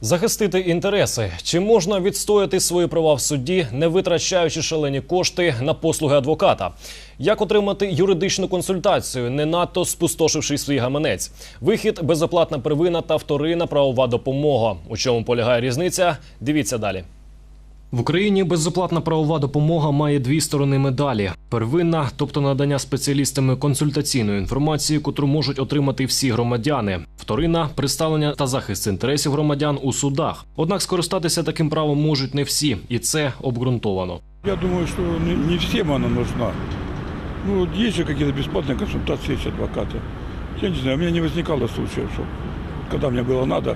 Захистити інтереси чи можна відстояти свої права в суді, не витрачаючи шалені кошти на послуги адвоката? Як отримати юридичну консультацію, не надто спустошивши свій гаманець? Вихід, безоплатна первина та вторинна правова допомога. У чому полягає різниця? Дивіться далі. В Україні безоплатна правова допомога має дві сторони медалі: первинна, тобто надання спеціалістами консультаційної інформації, котру можуть отримати всі громадяни. Вторинна представлення та захист інтересів громадян у судах. Однак скористатися таким правом можуть не всі, і це обґрунтовано. Я думаю, что не, не всем она нужна. Ну, вот есть же какие-то бесплатные консультации, есть адвокаты. Я не знаю, у меня не возникало случаев, что когда мне было надо,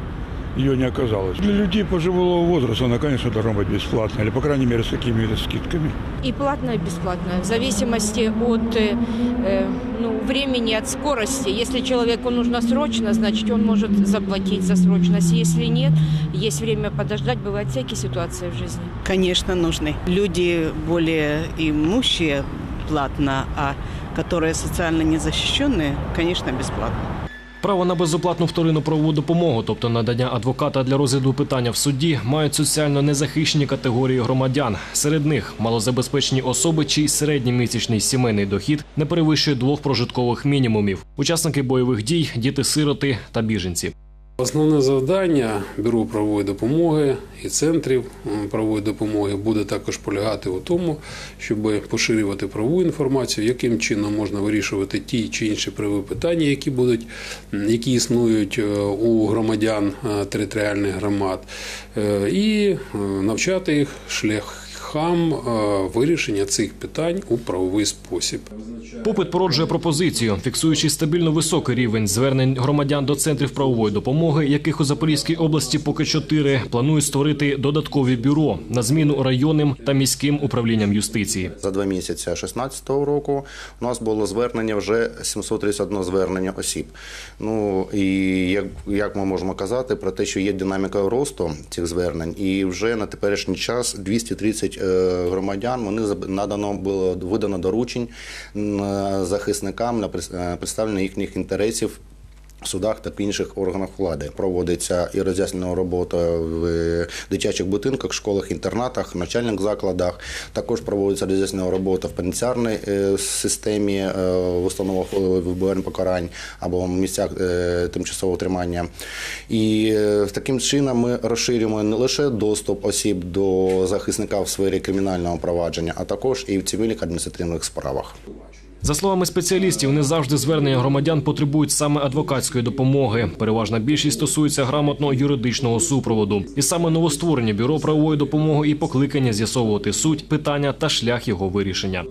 ее не оказалось. Для людей пожилого возраста она, конечно, должна быть бесплатной, или, по крайней мере, с какими-то скидками. И платное, и бесплатное, в зависимости от э, э, ну, времени, от скорости. Если человеку нужно срочно, значит, он может заплатить за срочность. Если нет, есть время подождать. Бывают всякие ситуации в жизни. Конечно, нужны. Люди более имущие платно, а которые социально незащищенные, конечно, бесплатно. Право на безоплатну вторинну правову допомогу, тобто надання адвоката для розгляду питання в суді, мають соціально незахищені категорії громадян. Серед них малозабезпечені особи, чий середній місячний сімейний дохід не перевищує двох прожиткових мінімумів, учасники бойових дій, діти-сироти та біженці. Основне завдання бюро правової допомоги і центрів м, правової допомоги буде також полягати у тому, щоб поширювати правову інформацію, яким чином можна вирішувати ті чи інші правові питання, які будуть які існують е, у громадян е, територіальних громад, е, і е, навчати їх шляхам е, вирішення цих питань у правовий спосіб. Попит породжує пропозицію, фіксуючи стабільно високий рівень звернень громадян до центрів правової допомоги, яких у Запорізькій області поки чотири планують створити додаткові бюро на зміну районним та міським управлінням юстиції. За два місяці 2016 року у нас було звернення вже 731 звернення осіб. Ну і як, як ми можемо казати про те, що є динаміка росту цих звернень, і вже на теперішній час 230 е, громадян. Вони надано було видано доручень захисникам на е, представлення їхніх інтересів судах та інших органах влади проводиться і роз'яснена робота в дитячих будинках, школах, інтернатах, навчальних закладах. Також проводиться роз'яснена робота в пенітенціарній е, системі е, в установах е, виборень покарань або в місцях тимчасового тримання. І таким чином ми розширюємо не лише доступ осіб до захисника в сфері кримінального провадження, а також і в цивільних адміністративних справах. За словами спеціалістів, не завжди звернення громадян потребують саме адвокатської допомоги. Переважна більшість стосується грамотного юридичного супроводу. І саме новостворені бюро правової допомоги і покликання з'ясовувати суть питання та шлях його вирішення.